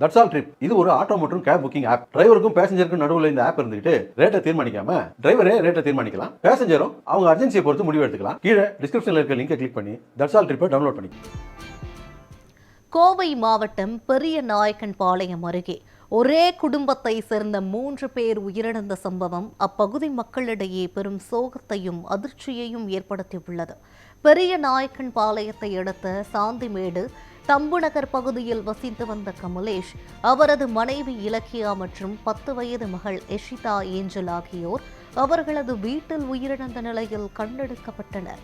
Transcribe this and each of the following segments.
That's all trip இது ஒரு auto மற்றும் கேப் புக்கிங் ஆப் டிரைவருக்கும் பேசஞ்சருக்கும் நடுவில் இந்த ஆப் இருந்துட்டு ரேட்டை தீர்மானிக்காம டிரைவரே ரேட்டை தீர்மானிக்கலாம். பேசஞ்சரும் அவங்க அர்ஜென்சியை பொறுத்து முடிவு எடுத்துக்கலாம். கீழே டிஸ்கிரிப்ஷனில் இருக்க லிங்கை கிளிக் பண்ணி தட்ஸ் ஆல் ட்ரிப்பை டவுன்லோட் பண்ணி கோவை மாவட்டம் பெரிய நாயக்கன் பாளையம் அருகே ஒரே குடும்பத்தை சேர்ந்த மூன்று பேர் உயிரிழந்த சம்பவம் அப்பகுதி மக்களிடையே பெரும் சோகத்தையும் அதிர்ச்சியையும் ஏற்படுத்தியுள்ளது. பெரிய நாயக்கன் பாளையத்தை அடுத்த சாந்திமேடு தம்புநகர் பகுதியில் வசித்து வந்த கமலேஷ் அவரது மனைவி இலக்கியா மற்றும் பத்து வயது மகள் எஷிதா ஏஞ்சல் ஆகியோர் அவர்களது வீட்டில் உயிரிழந்த நிலையில் கண்டெடுக்கப்பட்டனர்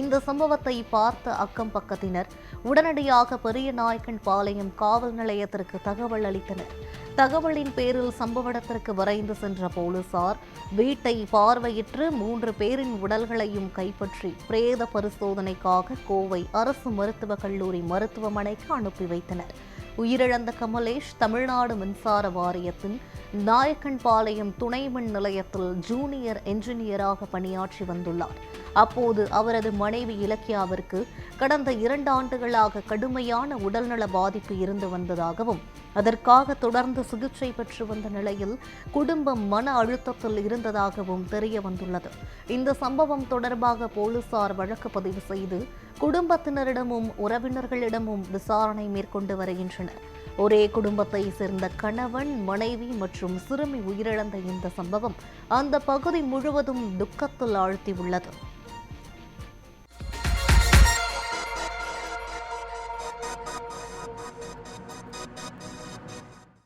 இந்த சம்பவத்தை பார்த்த அக்கம் பக்கத்தினர் உடனடியாக பெரிய நாயக்கன் பாளையம் காவல் நிலையத்திற்கு தகவல் அளித்தனர். தகவலின் பேரில் சம்பவ இடத்திற்கு விரைந்து சென்ற போலீசார் வீட்டை பார்வையிட்டு மூன்று பேரின் உடல்களையும் கைப்பற்றி பிரேத பரிசோதனைக்காக கோவை அரசு மருத்துவக் கல்லூரி மருத்துவமனைக்கு அனுப்பி வைத்தனர். உயிரிழந்த கமலேஷ் தமிழ்நாடு மின்சார வாரியத்தின் நாயக்கன்பாளையம் துணை மின் நிலையத்தில் ஜூனியர் என்ஜினியராக பணியாற்றி வந்துள்ளார். அப்போது அவரது மனைவி இலக்கியாவிற்கு கடந்த இரண்டு ஆண்டுகளாக கடுமையான உடல்நல பாதிப்பு இருந்து வந்ததாகவும் அதற்காக தொடர்ந்து சிகிச்சை பெற்று வந்த நிலையில் குடும்பம் மன அழுத்தத்தில் இருந்ததாகவும் தெரிய வந்துள்ளது. இந்த சம்பவம் தொடர்பாக போலீசார் வழக்கு பதிவு செய்து குடும்பத்தினரிடமும் உறவினர்களிடமும் விசாரணை மேற்கொண்டு வருகின்றனர். ஒரே குடும்பத்தை சேர்ந்த கணவன் மனைவி மற்றும் சிறுமி உயிரிழந்த இந்த சம்பவம் அந்த பகுதி முழுவதும் துக்கத்தில் ஆழ்த்தியுள்ளது.